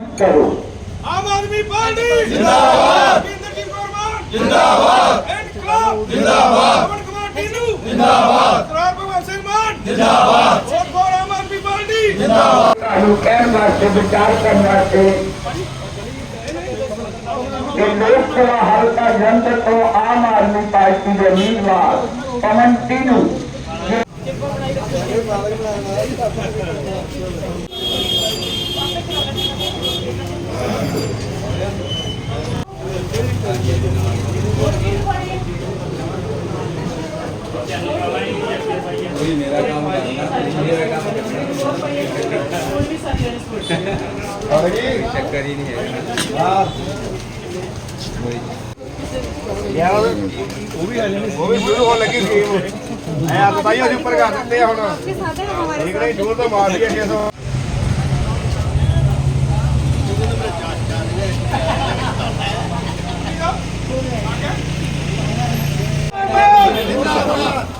ਕਰੋ। ਆਮ ਆਦਮੀ ਪਾਰਟੀ ਜਿੰਦਾਬਾਦ। ਇੰਦਰਜੀਤ ਕੌਰ ਮਾਨ। ਜਿੰਦਾਬਾਦ। ਇਨਕਲਾਬ ਜਿੰਦਾਬਾਦ। ਅਮਨ ਕੁਮਾਰ ਟੀਨੂ ਜਿੰਦਾਬਾਦ। ਸਰਦਾਰ ਭਗਵੰਤ ਸਿੰਘ ਮਾਨ। ਜਿੰਦਾਬਾਦ। Vote for Aam Aadmi party? ਤੁਹਾਨੂੰ ਕਹਿਣ ਵਾਸਤੇ ਵਿਚਾਰ ਕਰਨ ਵਾਸਤੇ ਕਿ ਲੋਕ ਸਭਾ ਹਲਕਾ ਜਲੰਧਰ ਤੋਂ ਆਮ ਆਦਮੀ ਪਾਰਟੀ ਦੇ ਉਮੀਦਵਾਰ ਪਵਨ ਟੀਨੂ। ਚੱਕਰ ਹੀ ਨਹੀਂ ਹੈ ਉਹ ਵੀ ਸ਼ੁਰੂ ਹੋਣ ਲੱਗੀ ਗੇਮ ਐ ਆ ਤਾਂ ਹੀ ਉੱਪਰ ਕਰ ਦਿੱਤੇ ਹੁਣ। ਠੀਕ ਨਹੀਂ ਦੂਰ ਤੋਂ ਮਾਰ ਲਈ 600 ਹਮੇ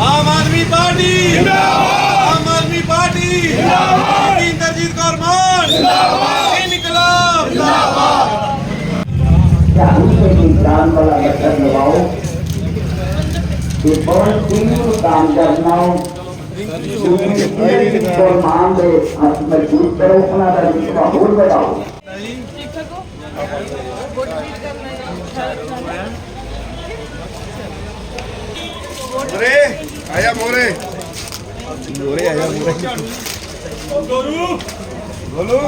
ਆਮ ਆਦਮੀ ਪਾਰਟੀ ਜਿੰਦਾਬਾਦ ਆਮ ਆਦਮੀ ਪਾਰਟੀ ਜਿੰਦਾਬਾਦ ਇੰਦਰਜੀਤ ਕੌਰ ਮਾਨ ਜਿੰਦਾਬਾਦ ਇਨਕਲਾਬ ਝਾੜੂ ਦੇ ਨਿਸ਼ਾਨ ਵਾਲਾ ਬਟਨ ਦਬਾਓ ਕਿ ਪਵਨ ਟੀਨੂ ਨੂੰ ਕੰਮ ਕਰਨਾ ਹੋ ਤੁਸੀਂ ਫਰਮਾਨ ਦੇ ਹੱਥ ਮਜ਼ਬੂਤ ਕਰੋ ਉਹਨਾਂ ਦਾ ਮੋਰੇ ਆਇਆ ਮੋਰੇ। ਮੋਰੇ ਆਇਆ ਮੋਰੇ। ਗੋਲੂ। ਗੋਲੂ।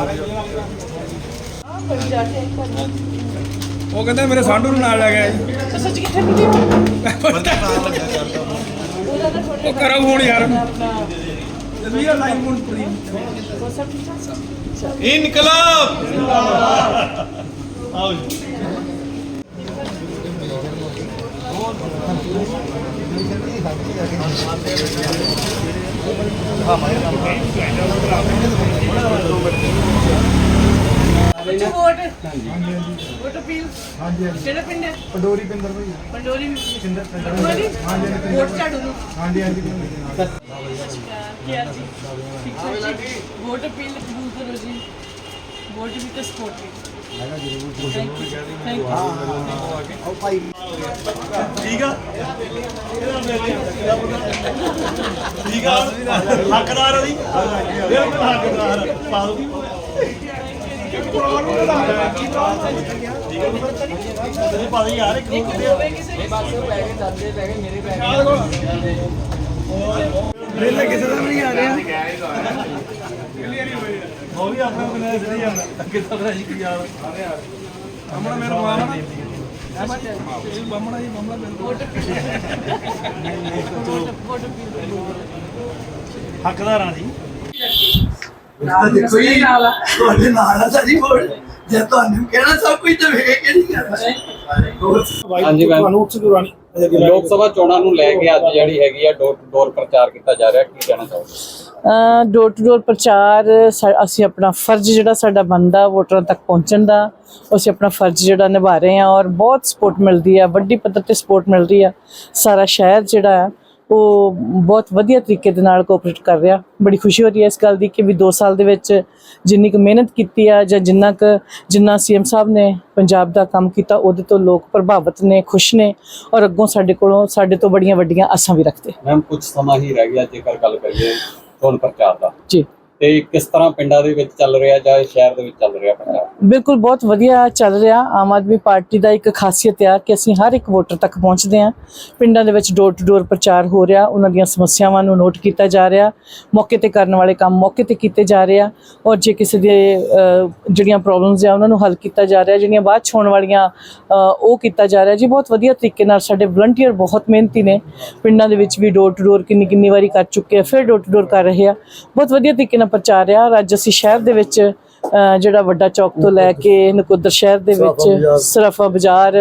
ਉਹ ਕਹਿੰਦਾ ਮੇਰੇ ਸਾਂਢੂ ਨੂੰ ਨਾਲ ਲੈ ਗਿਆ ਜੀ ਸੱਚ ਕਿੱਥੇ ਮਿਲੀ ਉਹ? ਕਰੋ ਹੁਣ ਯਾਰ ਲਾਈਨ ਇਨਕਲਾਬ। ਬੱਚੇ ਵੋਟ। Vote appeal. ਹਾਂਜੀ ਕਿਹੜਾ ਪਿੰਡ ਹੈ? ਪੰਡੋਰੀ ਪਿੰਦਰ ਭਾਈ ਪੰਡੋਰੀ ਪਿੰਦਰ ਪੰਡੋਰੀ? ਵੋਟ ਝਾੜੂ ਨੂੰ। ਹਾਂਜੀ ਹਾਂਜੀ ਕੀ ਆ ਜੀ। ਠੀਕ ਹੈ ਜੀ। ਵੋਟ ਅਪੀਲ ਕਬੂਲ ਕਰੋ ਜੀ। ਵੋਟ ਵੀ ਤੇ ਸਪੋਰਟ ਵੀ ਥੈਂਕ ਯੂ ਥੈਂਕ ਯੂ ਆਓ ਭਾਈ ਠੀਕ ਆ? ਠੀਕ ਆ? ਹੱਕਦਾਰ ਆ ਜੀ? ਬਿਲਕੁਲ ਹੱਕਦਾਰ। ਪਾ ਦੋ ਨੂੰ ਤੁਸੀਂ ਪਾ ਦੇ ਯਾਰ ਇੱਕ ਕਿਸੇ ਦੀ ਰੇਲੇ ਕਿਸੇ ਦਾ ਨਹੀਂ ਆ ਰਿਹਾ। ਉਹ ਵੀ ਆਪਣਾ ਬਣਾ ਸਹੀ ਜਾਂਦਾ ਅੱਗੇ ਤਾਂ ਪਤਾ ਜੀ ਕੀ ਯਾਰ ਹਮਣਾ ਮੇਰਾ ਮਾਮਾ ਨਾ ਇਹ ਬਾਮਣਾ ਜੀ ਮਾਮਲਾ ਬਿਲਕੁਲ ਵੋਟ ਵੋਟ ਵੋਟ ਅਪੀਲ ਹੱਕਦਾਰਾਂ ਜੀ। ਦੇਖੋ ਜੀ ਤੁਹਾਡੇ ਨਾਲ ਆ ਸਾਡੀ ਵੋਟ ਜੇ ਤੁਹਾਨੂੰ ਕਹਿਣਾ ਸਭ ਕੁਝ ਤਾਂ ਵੇਖ ਕੇ ਨਹੀਂ ਕਰਨਾ ਹਾਂਜੀ ਮੈਂ ਤੁਹਾਨੂੰ ਉੱਚ ਦੁਰਾਨੀ ਲੋਕ ਸਭਾ ਚੋਣਾਂ ਨੂੰ ਲੈ ਕੇ ਅੱਜ ਜਿਹੜੀ ਹੈਗੀ ਆ ਡੋਰ ਟੂ ਡੋਰ ਪ੍ਰਚਾਰ ਕੀਤਾ ਜਾ ਰਿਹਾ ਕੀ ਕਹਿਣਾ ਚਾਹੋਗੇ? ਡੋਰ ਟੂ ਡੋਰ ਪ੍ਰਚਾਰ, ਸਾ- ਅਸੀਂ ਆਪਣਾ ਫਰਜ਼ ਜਿਹੜਾ ਸਾਡਾ ਬਣਦਾ, ਵੋਟਰਾਂ ਤੱਕ ਪਹੁੰਚਣ ਦਾ, ਅਸੀਂ ਆਪਣਾ ਫਰਜ਼ ਜਿਹੜਾ ਨਿਭਾ ਰਹੇ ਹਾਂ ਔਰ ਬਹੁਤ ਸਪੋਰਟ ਮਿਲਦੀ ਹੈ ਵੱਡੀ ਪੱਧਰ ਤੇ ਸਪੋਰਟ ਮਿਲ ਰਹੀ ਆ। ਸਾਰਾ ਸ਼ਹਿਰ ਜਿਹੜਾ ਹੈ ਉਹ ਬਹੁਤ ਵਧੀਆ ਤਰੀਕੇ ਦੇ ਨਾਲ ਕੋਆਪਰੇਟ ਕਰ ਰਿਹਾ। ਬੜੀ ਖੁਸ਼ੀ ਹੋ ਰਹੀ ਹੈ ਇਸ ਗੱਲ ਦੀ ਕਿ ਵੀ 2 ਸਾਲ ਦੇ ਵਿੱਚ ਜਿੰਨੀ ਕੁ ਮਿਹਨਤ ਕੀਤੀ ਆ ਜਾਂ ਜਿੰਨਾ ਕੁ, ਜਿੰਨਾ ਸੀਐਮ ਸਾਹਿਬ ਨੇ ਪੰਜਾਬ ਦਾ ਕੰਮ ਕੀਤਾ, ਉਹਦੇ ਤੋਂ ਲੋਕ ਪ੍ਰਭਾਵਿਤ ਨੇ, ਖੁਸ਼ ਨੇ ਔਰ ਅੱਗੋਂ ਸਾਡੇ ਕੋਲੋਂ, ਸਾਡੇ ਤੋਂ ਬੜੀਆਂ ਵੱਡੀਆਂ ਆਸਾਂ ਵੀ ਰੱਖਦੇ। ਮੈਮ ਕੁਝ ਸਮਾਂ ਹੀ ਰਹਿ ਗਿਆ, ਜੇਕਰ ਗੱਲ ਕਰੀਏ ਚੋਣ ਪ੍ਰਕਾਰ ਦਾ। ਜੀ। ਤੇ ਕਿਸ ਤਰ੍ਹਾਂ ਪਿੰਡਾਂ ਦੇ ਵਿੱਚ ਚੱਲ ਰਿਹਾ ਜਾਂ ਸ਼ਹਿਰ ਦੇ ਵਿੱਚ ਚੱਲ ਰਿਹਾ ਪ੍ਰਚਾਰ ਬਿਲਕੁਲ ਬਹੁਤ ਵਧੀਆ ਚੱਲ ਰਿਹਾ। ਆਮ ਆਦਮੀ ਪਾਰਟੀ ਦਾ ਇੱਕ ਖਾਸੀਅਤ ਆ ਕਿ ਅਸੀਂ ਹਰ ਇੱਕ ਵੋਟਰ ਤੱਕ ਪਹੁੰਚਦੇ ਹਾਂ। ਪਿੰਡਾਂ ਦੇ ਵਿੱਚ ਡੋਰ ਟੂ ਡੋਰ ਪ੍ਰਚਾਰ ਹੋ ਰਿਹਾ। ਉਹਨਾਂ ਦੀਆਂ ਸਮੱਸਿਆਵਾਂ ਨੂੰ ਨੋਟ ਕੀਤਾ ਜਾ ਰਿਹਾ। ਮੌਕੇ ਤੇ ਕਰਨ ਵਾਲੇ ਕੰਮ ਮੌਕੇ ਤੇ ਕੀਤੇ ਜਾ ਰਹੇ ਆ। ਔਰ ਜੇ ਕਿਸੇ ਦੇ ਜਿਹੜੀਆਂ ਪ੍ਰੋਬਲਮਸ ਆ, ਉਹਨਾਂ ਨੂੰ ਹੱਲ ਕੀਤਾ ਜਾ ਰਿਹਾ। ਜਿਹੜੀਆਂ ਬਾਅਦ 'ਚ ਹੋਣ ਵਾਲੀਆਂ ਉਹ ਕੀਤਾ ਜਾ ਰਿਹਾ। ਜੀ, ਬਹੁਤ ਵਧੀਆ ਤਰੀਕੇ ਨਾਲ ਸਾਡੇ ਵਲੰਟੀਅਰ ਬਹੁਤ ਮਿਹਨਤੀ ਨੇ। ਪਿੰਡਾਂ ਦੇ ਵਿੱਚ ਵੀ ਡੋਰ ਟੂ ਡੋਰ ਕਿੰਨੀ ਕਿੰਨੀ ਵਾਰੀ ਕਰ ਚੁੱਕੇ ਆ। ਫਿਰ ਡੋਰ ਟੂ ਡੋਰ ਕਰ ਰਹੇ ਆ। ਬਹੁਤ ਵਧੀਆ ਤਰੀਕੇ ਨਾਲ ਪ੍ਰਚਾਰ ਰਿਹਾ ਔਰ ਅੱਜ ਅਸੀਂ ਸ਼ਹਿਰ ਦੇ ਵਿੱਚ ਜਿਹੜਾ ਵੱਡਾ ਚੌਕ ਤੋਂ ਲੈ ਕੇ ਨਕੋਦਰ ਸ਼ਹਿਰ ਦੇ ਵਿੱਚ ਸਰਾਫਾ ਬਾਜ਼ਾਰ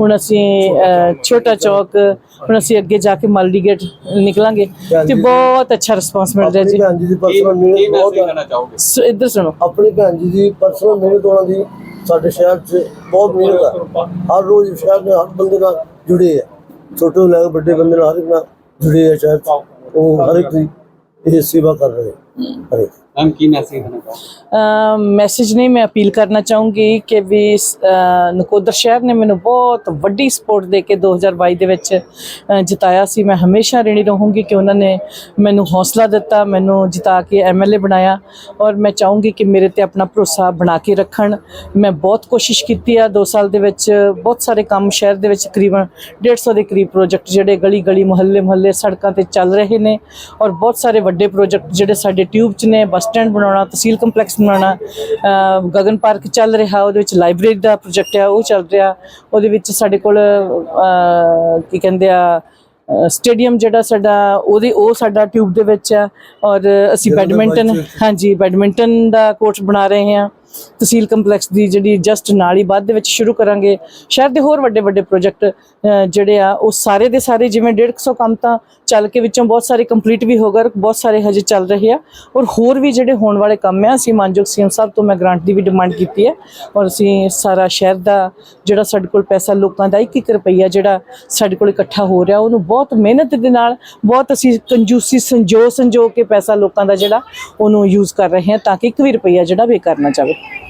ਹੁਣ ਅਸੀਂ ਛੋਟਾ ਚੌਕ। ਹੁਣ ਅਸੀਂ ਅੱਗੇ ਜਾ ਕੇ ਮਲਡੀ ਗੇਟ ਨਿਕਲਾਂਗੇ ਤੇ ਬਹੁਤ ਅੱਛਾ ਰਿਸਪਾਂਸ ਮਿਲ ਰਿਹਾ ਜੀ। ਭੈਣ ਜੀ ਦੀ ਪਰਸਨਲ ਮਿਹਨਤ ਬਹੁਤ ਦੇਣਾ ਚਾਹੋਗੇ? ਸੋ ਇੱਧਰ ਸੁਣੋ। ਆਪਣੀ ਭੈਣ ਜੀ ਦੀ ਪਰਸਨਲ ਮਿਹਨਤ ਉਹਨਾਂ ਦੀ ਸਾਡੇ ਸ਼ਹਿਰ 'ਚ ਬਹੁਤ ਮਿਹਨਤ ਹੈ ਹਰ ਰੋਜ਼ ਸ਼ਹਿਰ ਦੇ ਹਰ ਬੰਦੇ ਨਾਲ ਜੁੜੇ ਆ। ਛੋਟੇ ਲੈ ਕੇ ਵੱਡੇ ਬੰਦੇ ਨਾਲ ਹਰ ਇੱਕ ਨਾਲ ਜੁੜੇ ਆ ਸ਼ਹਿਰ 'ਚ। ਉਹ ਹਰ ਇੱਕ ਦੀ ਇਹ ਸੇਵਾ ਕਰ ਰਹੇ ਮੈਮ ਕੀ ਮੈਸੇਜ ਦੇਣਾ ਚਾਹੋਗੇ? ਮੈਸੇਜ ਨਹੀਂ ਮੈਂ ਅਪੀਲ ਕਰਨਾ ਚਾਹੂੰਗੀ ਕਿ ਵੀ ਨਕੋਦਰ ਸ਼ਹਿਰ ਨੇ ਮੈਨੂੰ ਬਹੁਤ ਵੱਡੀ ਸਪੋਰਟ ਦੇ ਕੇ 2022 ਦੇ ਵਿੱਚ ਜਿਤਾਇਆ ਸੀ। ਮੈਂ ਹਮੇਸ਼ਾ ਰਣੀ ਰਹੂੰਗੀ ਕਿ ਉਹਨਾਂ ਨੇ ਮੈਨੂੰ ਹੌਸਲਾ ਦਿੱਤਾ ਮੈਨੂੰ ਜਿਤਾ ਕੇ ਐਮਐਲਏ ਬਣਾਇਆ ਔਰ ਮੈਂ ਚਾਹੂੰਗੀ ਕਿ ਮੇਰੇ ਤੇ ਆਪਣਾ ਭਰੋਸਾ ਬਣਾ ਕੇ ਰੱਖਣ। ਮੈਂ ਬਹੁਤ ਕੋਸ਼ਿਸ਼ ਕੀਤੀ ਆ 2 ਸਾਲ ਦੇ ਵਿੱਚ ਬਹੁਤ ਸਾਰੇ ਕੰਮ ਸ਼ਹਿਰ ਦੇ ਵਿੱਚ ਤਕਰੀਬਨ 150 ਦੇ ਕਰੀਬ ਪ੍ਰੋਜੈਕਟ ਜਿਹੜੇ ਗਲੀ ਗਲੀ ਮੁਹੱਲੇ ਮੁਹੱਲੇ ਸੜਕਾਂ ਤੇ ਚੱਲ ਰਹੇ ਨੇ ਔਰ ਬਹੁਤ ਸਾਰੇ ਵੱਡੇ ਪ੍ਰੋਜੈਕਟ ਜਿਹੜੇ ਸਾਡੇ ਟਿਊਬ 'ਚ ਨੇ ਬੱਸ ਸਟੈਂਡ ਬਣਾਉਣਾ ਤਹਿਸੀਲ ਕੰਪਲੈਕਸ ਬਣਾਉਣਾ ਗਗਨ ਪਾਰਕ ਚੱਲ ਰਿਹਾ ਉਹਦੇ ਵਿੱਚ ਲਾਇਬ੍ਰੇਰੀ ਦਾ ਪ੍ਰੋਜੈਕਟ ਹੈ ਉਹ ਚੱਲ ਰਿਹਾ। ਉਹਦੇ ਵਿੱਚ ਸਾਡੇ ਕੋਲ ਕੀ ਕਹਿੰਦੇ ਆ ਸਟੇਡੀਅਮ ਜਿਹੜਾ ਸਾਡਾ ਉਹਦੇ ਉਹ ਸਾਡਾ ਟਿਊਬ ਦੇ ਵਿੱਚ ਆ। ਔਰ ਅਸੀਂ ਬੈਡਮਿੰਟਨ ਹਾਂਜੀ ਬੈਡਮਿੰਟਨ ਦਾ ਕੋਰਟ ਬਣਾ ਰਹੇ ਹਾਂ। ਤਹਿਸੀਲ ਕੰਪਲੈਕਸ ਦੀ ਜਿਹੜੀ ਜਸਟ ਨਾਲ ਹੀ ਬਾਅਦ ਦੇ ਵਿੱਚ ਸ਼ੁਰੂ ਕਰਾਂਗੇ। ਸ਼ਹਿਰ ਦੇ ਹੋਰ ਵੱਡੇ ਵੱਡੇ ਪ੍ਰੋਜੈਕਟ ਜਿਹੜੇ ਆ, ਉਹ ਸਾਰੇ ਦੇ ਸਾਰੇ ਜਿਵੇਂ 150 ਕੰਮ ਤਾਂ ਚੱਲ ਕੇ ਵਿੱਚੋਂ ਬਹੁਤ ਸਾਰੇ ਕੰਪਲੀਟ ਵੀ ਹੋ ਗਏ ਬਹੁਤ ਸਾਰੇ ਹਜੇ ਚੱਲ ਰਹੇ ਆ। ਔਰ ਹੋਰ ਵੀ ਜਿਹੜੇ ਹੋਣ ਵਾਲੇ ਕੰਮ ਆ, ਅਸੀਂ ਮਾਨਯੋਗ ਸੀਐਮ ਸਾਹਿਬ ਤੋਂ ਮੈਂ ਗ੍ਰਾਂਟ ਦੀ ਵੀ ਡਿਮਾਂਡ ਕੀਤੀ ਹੈ। ਔਰ ਅਸੀਂ ਸਾਰਾ ਸ਼ਹਿਰ ਦਾ ਜਿਹੜਾ ਸਾਡੇ ਕੋਲ ਪੈਸਾ, ਲੋਕਾਂ ਦਾ 1-1 ਰੁਪਈਆ ਜਿਹੜਾ ਸਾਡੇ ਕੋਲ ਇਕੱਠਾ ਹੋ ਰਿਹਾ, ਉਹਨੂੰ ਬਹੁਤ ਮਿਹਨਤ ਦੇ ਨਾਲ, ਬਹੁਤ ਅਸੀਂ ਕੰਜੂਸੀ ਸੰਜੋ ਸੰਜੋ ਕੇ ਪੈਸਾ ਲੋਕਾਂ ਦਾ ਜਿਹੜਾ ਉਹਨੂੰ ਯੂਜ਼ ਕਰ ਰਹੇ ਹਾਂ ਤਾਂ ਕਿ ਇੱਕ ਵੀ ਰੁਪਈਆ ਜਿਹੜਾ ਵੇ ਕਰਨਾ ਜਾਵੇ hearing you.